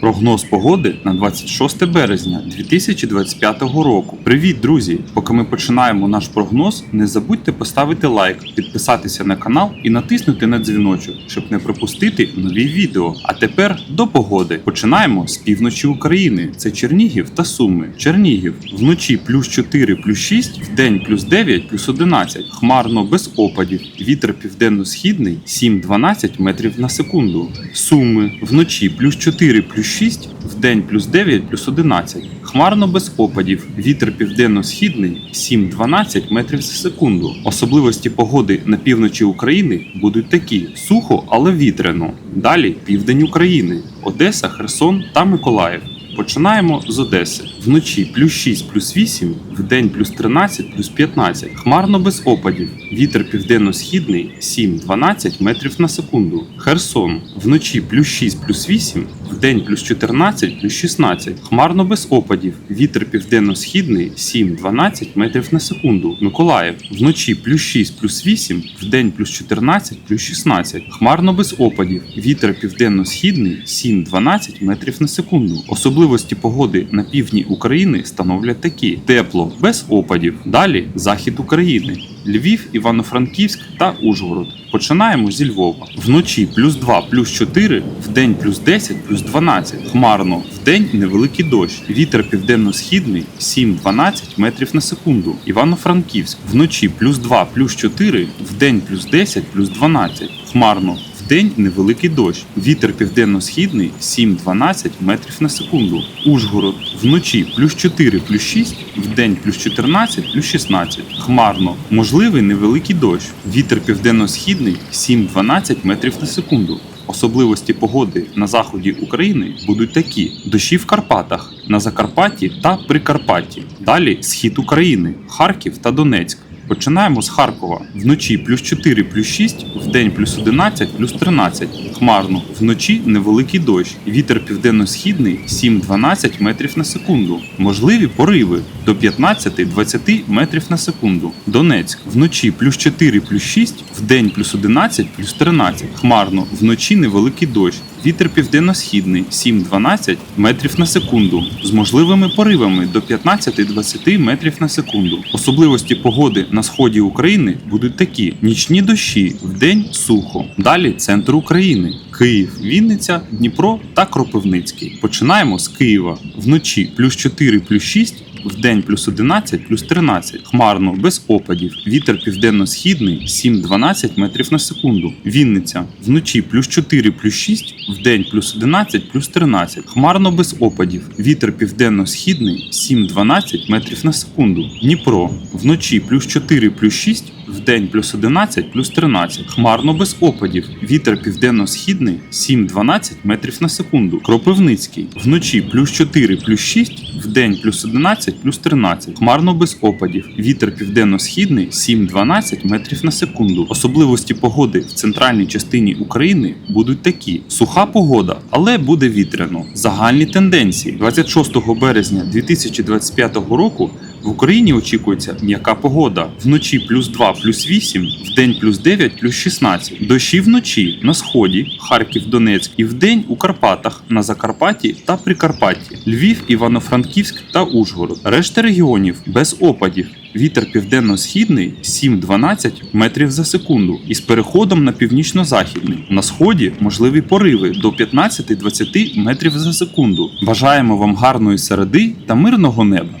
Прогноз погоди на 26 березня 2025 року. Привіт, друзі! Поки ми починаємо наш прогноз, не забудьте поставити лайк, підписатися на канал і натиснути на дзвіночок, щоб не пропустити нові відео. А тепер до погоди. Починаємо з півночі України. Це Чернігів та Суми. Чернігів вночі плюс 4, плюс 6, вдень плюс 9, плюс 11. Хмарно без опадів. Вітер південно-східний 7-12 метрів на секунду. Суми вночі плюс 4, плюс 6, вдень плюс 9, плюс 11. Хмарно без опадів. Вітер південно-східний 7-12 метрів за секунду. Особливості погоди на півночі України будуть такі: сухо, але вітряно. Далі південь України, Одеса, Херсон та Миколаїв. Починаємо з Одеси. Вночі плюс 6 плюс 8, вдень плюс 13 плюс 15. Хмарно без опадів. Вітер південно-східний 7-12 метрів на секунду. Херсон. Вночі плюс 6 плюс 8, вдень плюс 14 плюс 16. Хмарно без опадів. Вітер південно-східний 7-12 метрів на секунду. Миколаїв. Вночі плюс 6 плюс 8, вдень плюс 14 плюс 16. Хмарно без опадів. Вітер південно-східний 7-12 метрів на секунду. Особливості погоди на півдні України становлять такі: тепло, без опадів. Далі захід України. Львів, Івано-Франківськ та Ужгород. Починаємо зі Львова. Вночі плюс 2, плюс 4, вдень плюс 10, плюс 12. Хмарно, вдень невеликий дощ. Вітер південно-східний 7-12 метрів на секунду. Івано-Франківськ. Вночі плюс 2, плюс 4, вдень плюс 10, плюс 12. Хмарно, Вдень невеликий дощ. Вітер південно-східний 7-12 метрів на секунду. Ужгород. Вночі плюс 4 плюс 6, вдень плюс 14 плюс 16. Хмарно. Можливий невеликий дощ. Вітер південно-східний 7-12 метрів на секунду. Особливості погоди на заході України будуть такі: дощі в Карпатах, на Закарпатті та Прикарпатті. Далі схід України, Харків та Донецьк. Починаємо з Харкова. Вночі плюс 4 плюс 6, вдень плюс 11 плюс 13. Хмарно. Вночі невеликий дощ. Вітер південно-східний 7-12 метрів на секунду. Можливі пориви до 15-20 метрів на секунду. Донецьк. Вночі плюс 4 плюс 6, вдень плюс 11 плюс 13. Хмарно. Вночі невеликий дощ. Вітер південно-східний 7-12 метрів на секунду з можливими поривами до 15-20 метрів на секунду. Особливості погоди на сході України будуть такі: нічні дощі, вдень сухо. Далі центр України. Київ, Вінниця, Дніпро та Кропивницький. Починаємо з Києва. Вночі плюс 4 плюс 6, Вдень плюс 11, плюс 13. Хмарно, без опадів. Вітер південно-східний 7-12 метрів на секунду. Вінниця. Вночі плюс 4, плюс 6, вдень плюс 11, плюс 13. Хмарно без опадів. Вітер південно-східний 7-12 метрів на секунду. Дніпро. Вночі плюс 4, плюс 6, вдень плюс 11, плюс 13. Хмарно без опадів. Вітер південно-східний 7-12 метрів на секунду. Кропивницький. Вночі плюс 4, плюс 6, вдень плюс 11, плюс 13. Хмарно без опадів. Вітер південно-східний 7-12 метрів на секунду. Особливості погоди в центральній частині України будуть такі: суха погода, але буде вітряно. Загальні тенденції 26 березня 2025 року. В Україні очікується м'яка погода. Вночі плюс 2, плюс 8, вдень плюс 9, плюс 16. Дощі вночі на сході, Харків, Донецьк і вдень у Карпатах, на Закарпатті та Прикарпатті, Львів, Івано-Франківськ та Ужгород. Решта регіонів без опадів. Вітер південно-східний 7-12 метрів за секунду із переходом на північно-західний. На сході можливі пориви до 15-20 метрів за секунду. Бажаємо вам гарної середи та мирного неба.